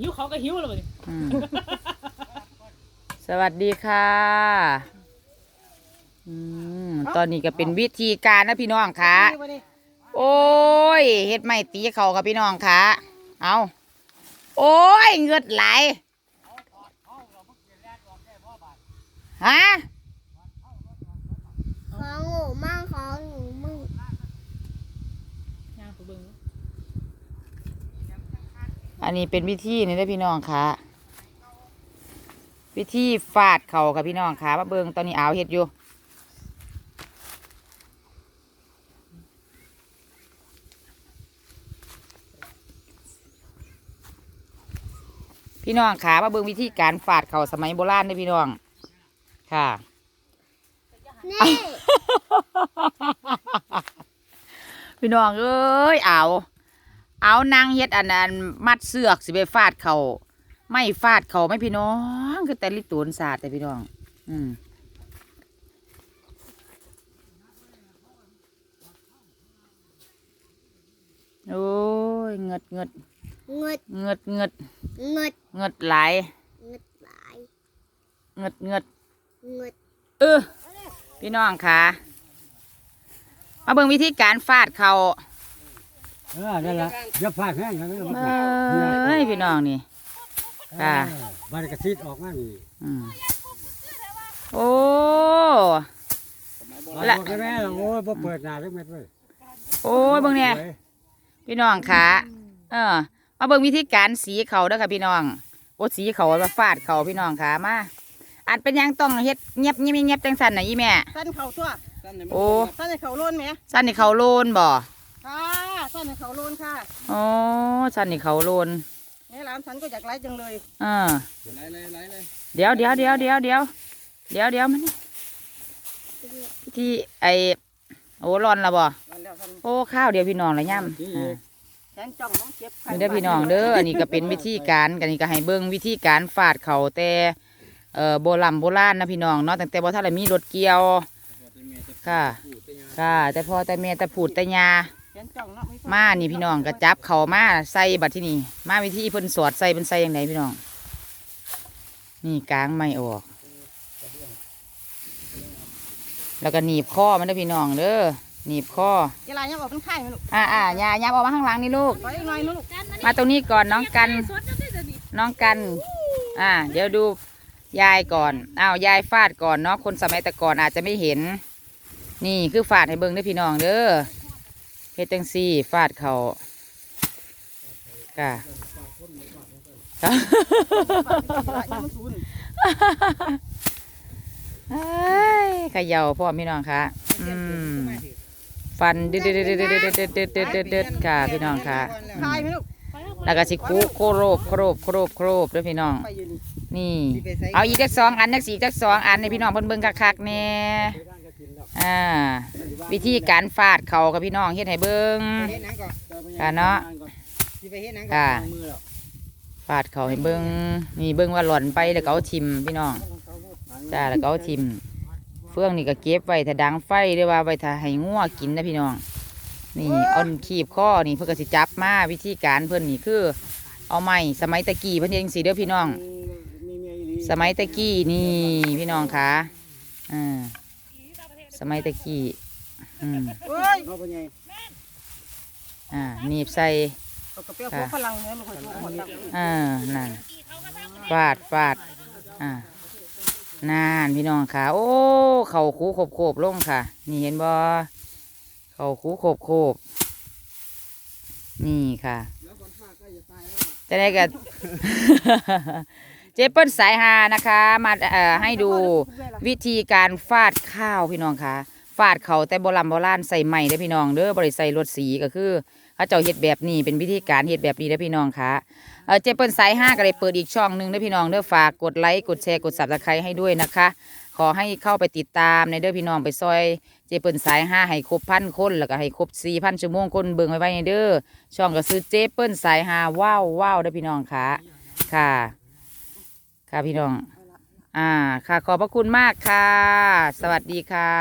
หิวเขาก็หิวแล้วบัดนี้อืมสวัสดีค่ะอืมตอนนี้ก็เป็นวิธีการนะพี่น้องค่ะ โอ้ยเฮ็ดไม่ตีเขากับพี่น้องค่ะ เอาโอ้ยเงือดไหลฮะ ของหนูมั่งของหนูมั่ง ย่างไปเบิ่ง อันนี้เป็นวิธีนี่นะพี่น้องค่ะ วิธีฟาดเขากับพี่น้องค่ะมาเบิงตอนนี้อาวเฮ็ดอยู่พี่น้องขามาเบิ่งวิธีการฝาดเข่าสมัยโบราณเด้อพี่น้อง ค่ะนี่พี่น้องเอ้ยเอา เอานางเฮ็ดอันนั้นมัดเสือกสิไปฟาดเขาไม่ฟาดเขาไม่พี่น้องคือแต่ลิตูนศาสตร์แต่พี่น้อง อืมโอ้ยเงิดเงิดเงึดเงิดเงิดเงึดเงิดไหลายเงึดหลายเงิดเงิดเงึดเออพี่น้องค่ะมาเบิ่งวิธีการฟาดเขา เออนั่นแหละอย่าพลาดแห้งนะไม่ต้องมาเอ้ยพี่น้องนี่ค่ะบานกระซิดออกมานี่อืมโอ้บานละบอกให้แม่โอ้ยบ่เปิดหน้าเล็กเม็ดเว้ยโอ้ยเบิ่งเนี่ยพี่น้องค่ะเออมาเบิ่งวิธีการสีเขาเด้อค่ะพี่น้องโอ้สีเขาว่าฟาดเขาพี่น้องค่ะมาอันเป็นหยังต้องเฮ็ดเงียบเงียบเงียบจังสันน่ะอีแม่สั้นเข่าตัวโอ้สั้นในเข่าโลนไหมสั้นนี่เขาโลนบ่ค่ะสั้ นในเข่าโลนค่ะอ๋อสั้นนี่เขาโลนแม่ร้านฉันก็อยากไล่จังเลยเออเดี๋ยวเดี๋ยวเดี๋ยวเดี๋ยวเดี๋ยวเดี๋ยวเดี๋ยวมันนี่ที่ไอโอ้ร้อนและบ่นั่นแล้วท่านโอ้ข้าวเดียวพี่น้องละย่ำอ่าแขนจ้องน้องเจ็บนี่เด้อพี่น้องเด้ออันนี้ก็เป็นวิธีการกันนี้ก็ให้เบิ่งวิธีการฟาดเขาแต่เอ่อโบราณโบราณนะพี่น้องเนาะตั้งแต่บ่ทันได้มีรถเกี่ยวค่ะ ค่ะ แต่พอแต่แม่แต่พูดแต่ยา แขนจ้องเนาะมานี่พี่น้องก็จับเขามาใส่บัดที่นี่มาวิธีเพิ่นสอดใส่เพิ่นใส่ยังไงพี่น้อง นี่กลางไม่ออก แล้วก็หนีบข้อมันเด้อพี่น้องเด้อหนีบข้อเวลายังออกเป็นไข่ไหมลูกอ่าอ่าอย่าอย่าเอามาข้างหลังนี่ลูก ไปหน่อยลูกมาตรงนี้ก่อนน้องกัน น้องกัน อ่า เดี๋ยวดูยายก่อนอ้าวยายฟาดก่อนเนาะคนสมัยแต่ก่อนอาจจะไม่เห็น นี่คือฟาดให้เบิ่งเด้อพี่น้องเด้อ เฮ็ดจังซี่ฟาดเขาค่ะยังมันศูนย์เอ้ยเขย่าพ่อพี่น้องค่ะอืมฟันเด็ดเด็ดเด็ดเด็ดเด็ดเด็ดเด็ดเด็ดเด็ดเด็ดค่ะพี่น้องค่ะคายไหมลูกแล้วก็สิคุโคโรบโครบโครบโครบเด้อพี่น้องไปอยู่นี่นี่ เอาอีกจักสองอันจักสี่จักสองอันในพี่น้องเพิ่นเบิ่งคักๆแน่ อ่า วิธีการฟาดเขากับพี่น้องเฮ็ดให้เบิ่งเฮ็ดหนังก่อนค่ะเนาะสิไปเฮ็ดหนังค่ะมือแล้วฟาดเขาให้เบิ่งนี่เบิ่งว่าหล่อนไปแล้วก็เอาทิมพี่น้องจ้าแล้วก็เอาทิม เฟืองนี่ก็เก็บไว้ถ้าดังไฟหรือว่าไว้ถ้าให้งัวกินนะพี่น้องนี่เอาขีบข้อนี่เพื่อก็สิจับมาวิธีการเพิ่นนี่คือ เอาไม้สมัยตะกี้เพิ่นเฮ็ดจังซี่เด้อพี่น้อง สมัยตะกี้นี่พี่น้องคะอ่าส มัยตะกี้อืมเฮ้ยเขาเป็นไงอ่าหนีบใส่เอากระเปียกหัวฝรั่งเนี่ยมันค่อยถูกหมดแล้วอ่านั่นฟาดฟาดอ่านานพี่น้องค่ะ โอ้ เข่าคูโขบโขบลงค่ะ นี่เห็นบ่เข่าคูโขบโขบนี่ค่ะจะได้กัน เจเปิ้ลสายฮานะคะ มาเอ่อให้ดูวิธีการฟาดข้าวพี่น้องคะฟาดเขาแต่โบราณโบราณใส่ใหม่เด้พี่น้องเด้อบริใส่รถสีก็คือเขาเจ้าเฮ็ดแบบนี้เป็นวิธีการเฮ็ดแบบนี้เด้พี่น้องคะเออเจเปิ้ลสายห้าก็เลยเปิดอีกช่องหนึ่งเด้พี่น้องเด้อฝากกดไลค์กดแชร์กดสับสไครต์ให้ด้วยนะคะ ขอให้เข้าไปติดตามในเด้อพี่น้องไปซอยเจเปิ้ลสายห้าให้ครบพันคนแล้วก็ให้ครบสี่พันชั่วโมงคนเบิ่งไว้ไว้ในเด้อช่องก็ซื้อเจเปิ้ลสายห้าว้าวว้าวเด้พี่น้องคะค่ะ ค่ะพี่น้อง อ่า ค่ะขอบพระคุณมากค่ะ สวัสดีค่ะ